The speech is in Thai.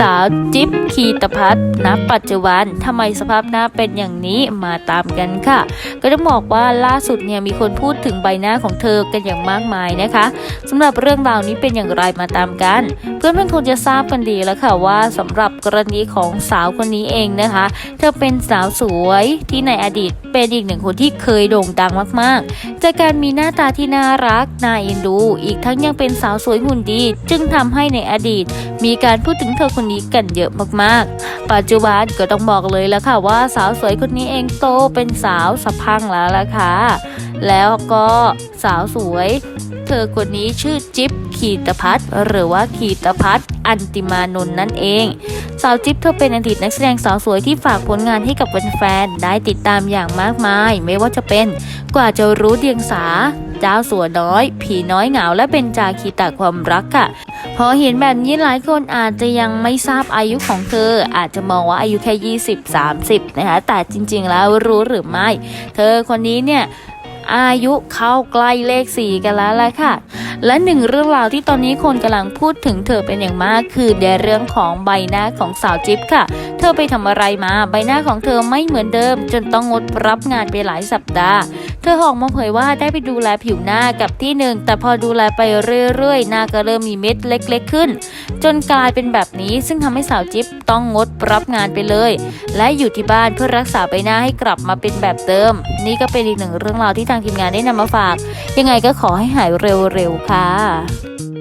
สาวจิ๊บคีตพัฒน์ณปัจจุบันทำไมสภาพหน้าเป็นอย่างนี้มาตามกันค่ะ ก็ต้องบอกว่าล่าสุดเนี่ยมีคนพูดถึงใบหน้าของเธอกันอย่างมากมายนะคะสำหรับเรื่องราวนี้เป็นอย่างไรมาตามกัน เพื่อนเพื่อนคงจะทราบกันดีแล้วค่ะว่าสำหรับกรณีของสาวคนนี้เองนะคะ เธอเป็นสาวสวยที่ในอดีตเป็นอีกหนึ่งคนที่เคยโด่งดังมากๆ จากการมีหน้าตาที่น่ารักน่าเอ็นดู อีกทั้งยังเป็นสาวสวยหุ่นดี จึงทำให้ในอดีตมีการพูดถึงเธอคนนี้กันเยอะมากๆ ปัจจุบันก็ต้องบอกเลยแล้วค่ะว่าสาวสวยคนนี้เองโตเป็นสาวสะพังแล้วล่ะค่ะ แล้วก็สาวสวย เธอคนนี้ชื่อจิ๊บขีตพัฒหรือว่าขีตพัฒอันติมานนท์นั่นเอง สาวจิ๊บเธอเป็นอดีตนักแสดงสาวสวยที่ฝากผลงานให้กับแฟนๆได้ติดตามอย่างมากมาย ไม่ว่าจะเป็นกว่าจะรู้เดียงสา เจ้าสัวน้อย ผีน้อยเหงาและเป็นจาคีตาความรักค่ะพอเห็นแบบนี้หลายคนอาจจะยังไม่ทราบอายุของเธอ อาจจะมองว่าอายุแค่ 20 30 นะคะแต่จริง ๆ แล้วรู้หรือไม่ เธอคนนี้เนี่ยอายุเข้าใกล้เลขสี่กันแล้วแหละค่ะ และหนึ่งเรื่องราวที่ตอนนี้คนกำลังพูดถึงเธอเป็นอย่างมาก คือในเรื่องของใบหน้าของสาวจิ๊บค่ะ เธอไปทำอะไรมา ใบหน้าของเธอไม่เหมือนเดิม จนต้องงดรับงานไปหลายสัปดาห์ ธอออกมาเผยว่าได้ไปดูแลผิวหน้ากับที่หนึ่งแต่พอดูแลไปเรื่อยๆ หน้าก็เริ่มมีเม็ดเล็กๆขึ้น จนกลายเป็นแบบนี้ซึ่งทำให้สาวจิ๊บต้องงดรับงานไปเลย และอยู่ที่บ้านเพื่อรักษาใบหน้าให้กลับมาเป็นแบบเดิม นี่ก็เป็นอีกหนึ่งเรื่องราวที่ทางทีมงานได้นำมาฝาก ยังไงก็ขอให้หายเร็วๆค่ะ